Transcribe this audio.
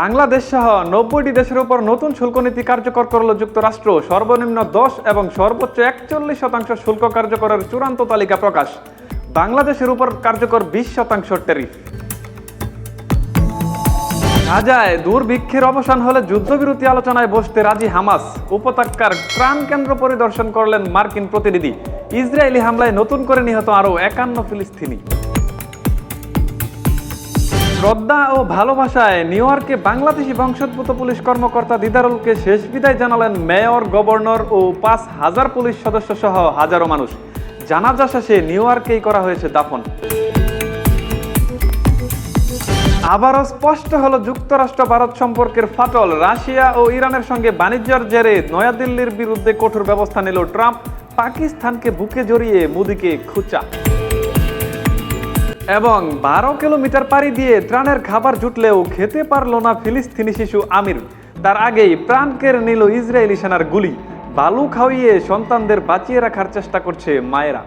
বাংলাদেশ সহ নব্বইটি দেশের উপর নতুন শুল্ক নীতি কার্যকর করল যুক্তরাষ্ট্র। সর্বনিম্ন দশ এবং সর্বোচ্চ একচল্লিশ শতাংশ শুল্ক কার্যকরের চূড়ান্ত তালিকা প্রকাশ। বাংলাদেশের উপর কার্যকর বিশ শতাংশ ট্যারিফ। গাজায় দুর্ভিক্ষের অবসান হলে যুদ্ধবিরতি আলোচনায় বসতে রাজি হামাস। উপত্যকার ত্রাণ কেন্দ্র পরিদর্শন করলেন মার্কিন প্রতিনিধি। ইসরায়েলি হামলায় নতুন করে নিহত আরও একান্ন ফিলিস্তিনি। শ্রদ্ধা ও ভালোবাসায় নিউ ইয়র্কে বাংলাদেশি বংশোদ্ভূত পুলিশ কর্মকর্তা দিদারুলকে শেষ বিদায় জানালেন মেয়র, গভর্নর ও পাঁচ হাজার পুলিশ সদস্য সহ হাজারো মানুষ। জানাজা শেষে নিউ ইয়র্কেই করা হয়েছে দাফন। আবারও স্পষ্ট হলো যুক্তরাষ্ট্র ভারত সম্পর্কের ফাটল। রাশিয়া ও ইরানের সঙ্গে বাণিজ্যের জেরে নয়াদিল্লির বিরুদ্ধে কঠোর ব্যবস্থা নিল ট্রাম্প। পাকিস্তানকে বুকে জড়িয়ে মোদিকে খুচা। এবং বারো কিলোমিটার পাড়ি দিয়ে ত্রাণের খাবার জুটলেও খেতে পারল না ফিলিস্তিনি শিশু আমির। তার আগেই প্রাণ কেড়ে নিল ইসরায়েলি সেনার গুলি। বালু খাওয়িয়ে সন্তানদের বাঁচিয়ে রাখার চেষ্টা করছে মায়েরা।